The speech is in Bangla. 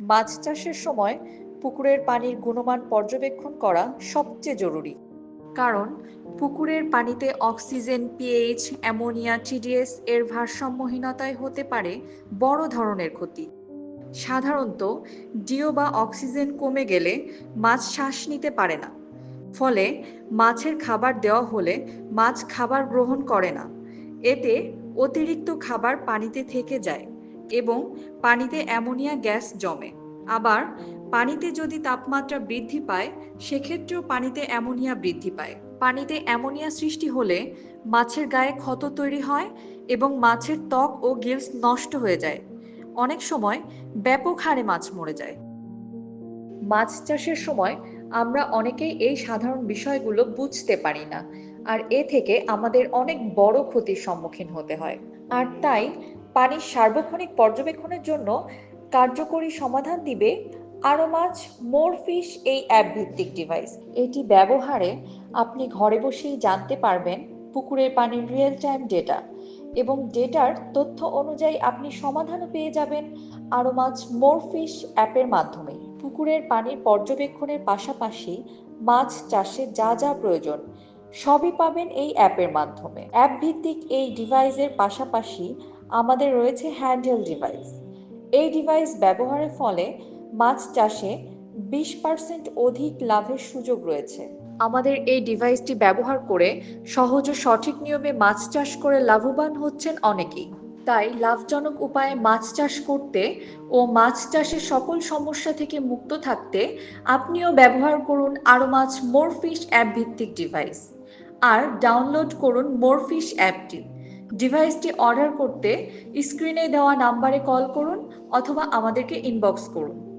মাছ চাষের সময় পুকুরের পানির গুণমান পর্যবেক্ষণ করা সবচেয়ে জরুরি। কারণ, পুকুরের পানিতে অক্সিজেন, পিএইচ, অ্যামোনিয়া টিডিএস এর ভারসাম্যহীনতায় হতে পারে বড় ধরনের ক্ষতি। সাধারণত, ডিও বা অক্সিজেন কমে গেলে মাছ শ্বাস নিতে পারে না। ফলে, মাছের খাবার দেওয়া হলে মাছ খাবার গ্রহণ করে না। এতে অতিরিক্ত খাবার পানিতে থেকে যায়। এবং পানিতে অ্যামোনিয়া গ্যাস জমে। আবার পানিতে যদি তাপমাত্রা বৃদ্ধি পায়, সেক্ষেত্রেও পানিতে অ্যামোনিয়া বৃদ্ধি পায়। পানিতে অ্যামোনিয়া সৃষ্টি হলে মাছের গায়ে ক্ষত তৈরি হয় এবং মাছের ত্বক ও গিলস নষ্ট হয়ে যায়। অনেক সময় ব্যাপক হারে মাছ মরে যায়। মাছ চাষের সময় আমরা অনেকেই এই সাধারণ বিষয়গুলো বুঝতে পারি না, আর এ থেকে আমাদের অনেক বড় ক্ষতির সম্মুখীন হতে হয়। আর তাই পানির সার্বক্ষণিক পর্যবেক্ষণের জন্য কার্যকরী সমাধান দিবে আরও মাছ মোর ফিশ এই অ্যাপ ভিত্তিক ডিভাইস এটি ব্যবহারে আপনি ঘরে বসেই জানতে পারবেন পুকুরের পানির রিয়েল টাইম ডেটা এবং ডেটার তথ্য অনুযায়ী আপনি সমাধানও পেয়ে যাবেন আরও মাছ মোর ফিশ অ্যাপের মাধ্যমে। পুকুরের পানির পর্যবেক্ষণের পাশাপাশি মাছ চাষে যা যা প্রয়োজন সবই পাবেন এই অ্যাপের মাধ্যমে। অ্যাপ ভিত্তিক এই ডিভাইসের পাশাপাশি আমাদের রয়েছে হ্যান্ডেল ডিভাইস। এই ডিভাইস ব্যবহারের ফলে মাছ চাষে বিশ পার্সেন্ট অধিক লাভের সুযোগ রয়েছে। আমাদের এই ডিভাইসটি ব্যবহার করে সহজ ও সঠিক নিয়মে মাছ চাষ করে লাভবান হচ্ছেন অনেকেই। তাই লাভজনক উপায়ে মাছ চাষ করতে ও মাছ চাষের সকল সমস্যা থেকে মুক্ত থাকতে আপনিও ব্যবহার করুন আরও মাছ মোরফিশ অ্যাপ ভিত্তিক ডিভাইস। আর ডাউনলোড করুন মোরফিশ অ্যাপটি। ডিভাইসটি অর্ডার করতে স্ক্রিনে দেওয়া নাম্বারে কল করুন অথবা আমাদেরকে ইনবক্স করুন।